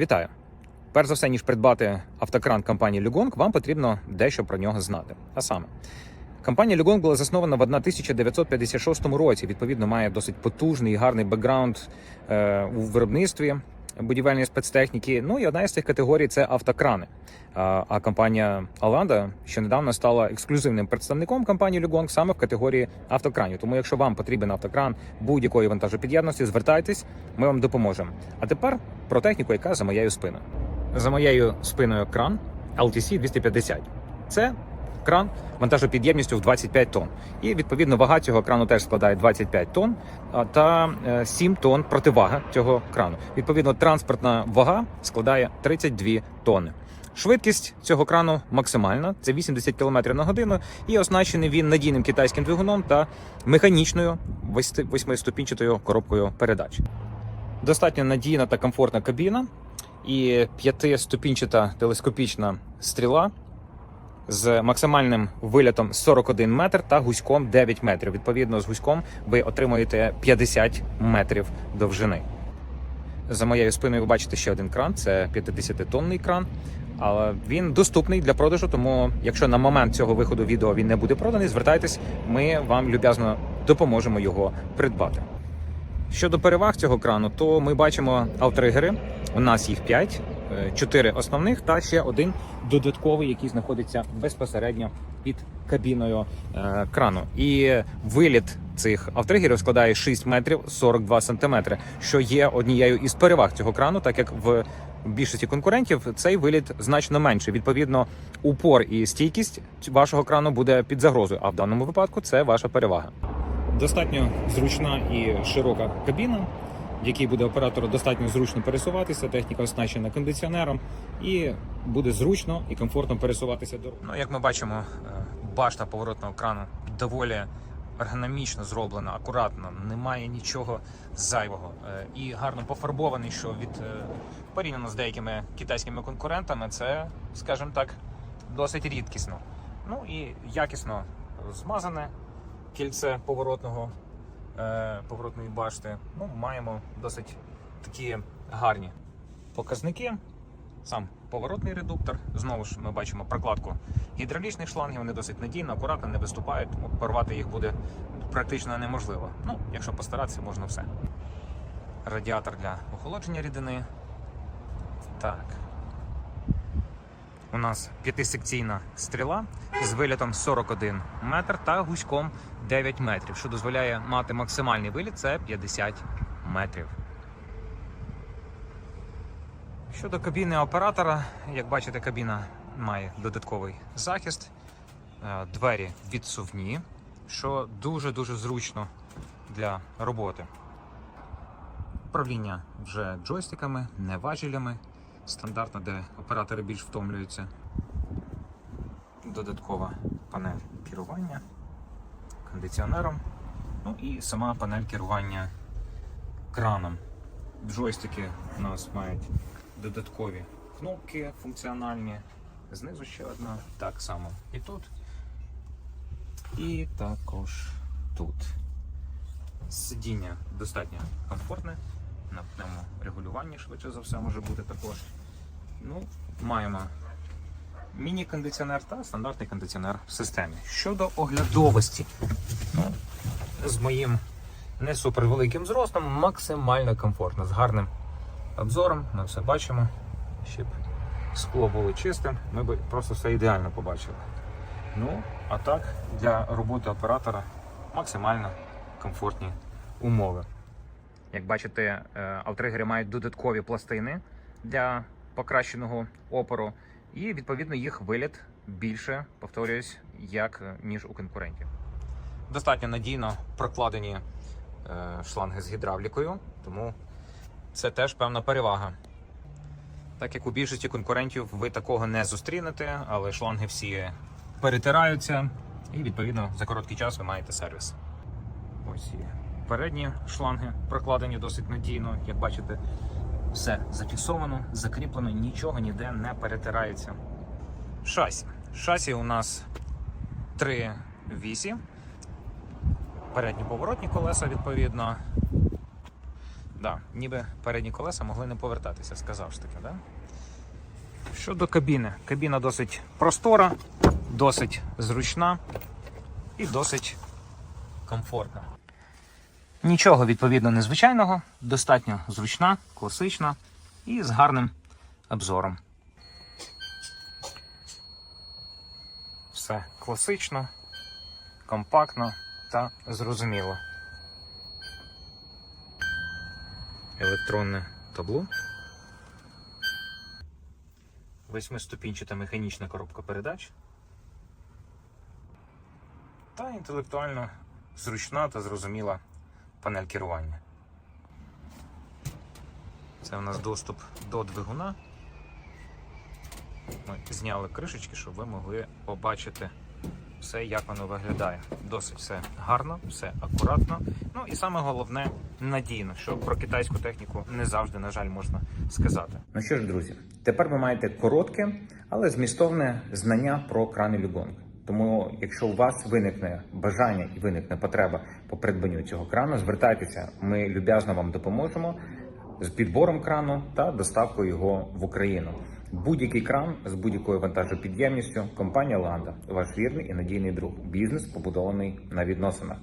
Вітаю! Перш за все, ніж придбати автокран компанії Люгонг, вам потрібно дещо про нього знати. А саме, компанія Люгонг була заснована в 1956 році. Відповідно, має досить потужний і гарний бекграунд е, у виробництві будівельної спецтехніки. Ну і одна із цих категорій це автокрани. А, компанія Аланда ще недавно стала ексклюзивним представником компанії Люгонг саме в категорії автокранів. Тому, якщо вам потрібен автокран будь-якої вантажопід'ємності, звертайтесь, ми вам допоможемо. А тепер про техніку, яка за моєю спиною. За моєю спиною кран LTC 250. Це кран вантажопідємністю в 25 тонн. І відповідно вага цього крану теж складає 25 тонн та е, 7 тонн противага цього крану. Відповідно, транспортна вага складає 32 тонни. Швидкість цього крану максимальна, це 80 км на годину, і оснащений він надійним китайським двигуном та механічною восьмиступінчатою коробкою передач. Достатньо надійна та комфортна кабіна і п'ятиступінчата телескопічна стріла з максимальним вилітом 41 метр та гуськом 9 метрів. Відповідно, з гуськом ви отримуєте 50 метрів довжини. За моєю спиною ви бачите ще один кран, це 50-тонний кран. Але він доступний для продажу, тому якщо на момент цього виходу відео він не буде проданий, звертайтесь, ми вам люб'язно допоможемо його придбати. Щодо переваг цього крану, то ми бачимо аутригери. У нас їх 5, 4 основних та ще один додатковий, який знаходиться безпосередньо під кабіною е, крану. І виліт цих автригерів складає 6 метрів 42 сантиметри, що є однією із переваг цього крану, так як в більшості конкурентів цей виліт значно менший. Відповідно, упор і стійкість вашого крану буде під загрозою. А в даному випадку це ваша перевага. Достатньо зручна і широка кабіна, в якій буде оператору достатньо зручно пересуватися. Техніка оснащена кондиціонером, і буде зручно і комфортно пересуватися дорогою. Ну, як ми бачимо, е, башта поворотного крану доволі ергономічно зроблена, акуратно, немає нічого зайвого Е, і гарно пофарбований, що від е, порівняно з деякими китайськими конкурентами, це, скажімо так, досить рідкісно. Ну і якісно змазане кільце поворотного поворотної башти. Ну, маємо досить такі гарні показники. Сам поворотний редуктор. Знову ж ми бачимо прокладку гідравлічних шлангів. Вони досить надійно, акуратно не виступають, тому порвати їх буде практично неможливо. Ну, якщо постаратися, можна все. Радіатор для охолодження рідини. Так. У нас п'ятисекційна стріла з вилітом 41 метр та гуськом 9 метрів, що дозволяє мати максимальний виліт це 50 метрів. Щодо кабіни оператора, як бачите, кабіна має додатковий захист, е, двері відсувні, що дуже-дуже зручно для роботи. Управління вже джойстиками, не важелями. Стандартно, де оператори більш втомлюються. Додаткова панель керування кондиціонером. Ну і сама панель керування краном. Джойстики у нас мають додаткові кнопки функціональні. Знизу ще одна. Так само і тут. І також тут. Сидіння достатньо комфортне. На регулюванні швидше за все може бути також. Ну, маємо міні-кондиціонер та стандартний кондиціонер в системі. Щодо оглядовості, ну, з моїм не супервеликим зростом, максимально комфортно, з гарним обзором. Ми все бачимо. Щоб скло було чистим, ми б просто все ідеально побачили. Ну, а так, для роботи оператора максимально комфортні умови. Як бачите, автригери мають додаткові пластини для покращеного опору, і відповідно їх виліт більше, повторююсь, як е, ніж у конкурентів. Достатньо надійно прокладені е, шланги з гідравлікою, тому це теж певна перевага. Так як у більшості конкурентів ви такого не зустрінете, але шланги всі перетираються, і відповідно за короткий час ви маєте сервіс. Ось і передні шланги прокладені досить надійно. Як бачите, все зафіксовано, закріплено, нічого ніде не перетирається. Шасі. Шасі у нас три вісі. Передні поворотні колеса, відповідно. Да, ніби передні колеса могли не повертатися, сказав ж таки, да? Щодо кабіни. Кабіна досить простора, досить зручна і досить комфортна. Нічого відповідно незвичайного, достатньо зручна, класична і з гарним обзором. Все класично, компактно та зрозуміло. Електронне табло. Восьмиступінчата механічна коробка передач. Та інтелектуально зручна та зрозуміла панель керування. Це у нас доступ до двигуна. Ми зняли кришечки, щоб ви могли побачити все, як воно виглядає. Досить все гарно, все акуратно. Ну і саме головне надійно, що про китайську техніку не завжди, на жаль, можна сказати. Ну що ж, друзі, тепер ви маєте коротке, але змістовне знання про крани Люгонг. Тому, якщо у вас виникне бажання і виникне потреба по придбанню цього крану, звертайтеся, ми люб'язно вам допоможемо з підбором крану та доставкою його в Україну. Будь-який кран з будь-якою вантажопідємністю, компанія Ланда, ваш вірний і надійний друг. Бізнес побудований на відносинах.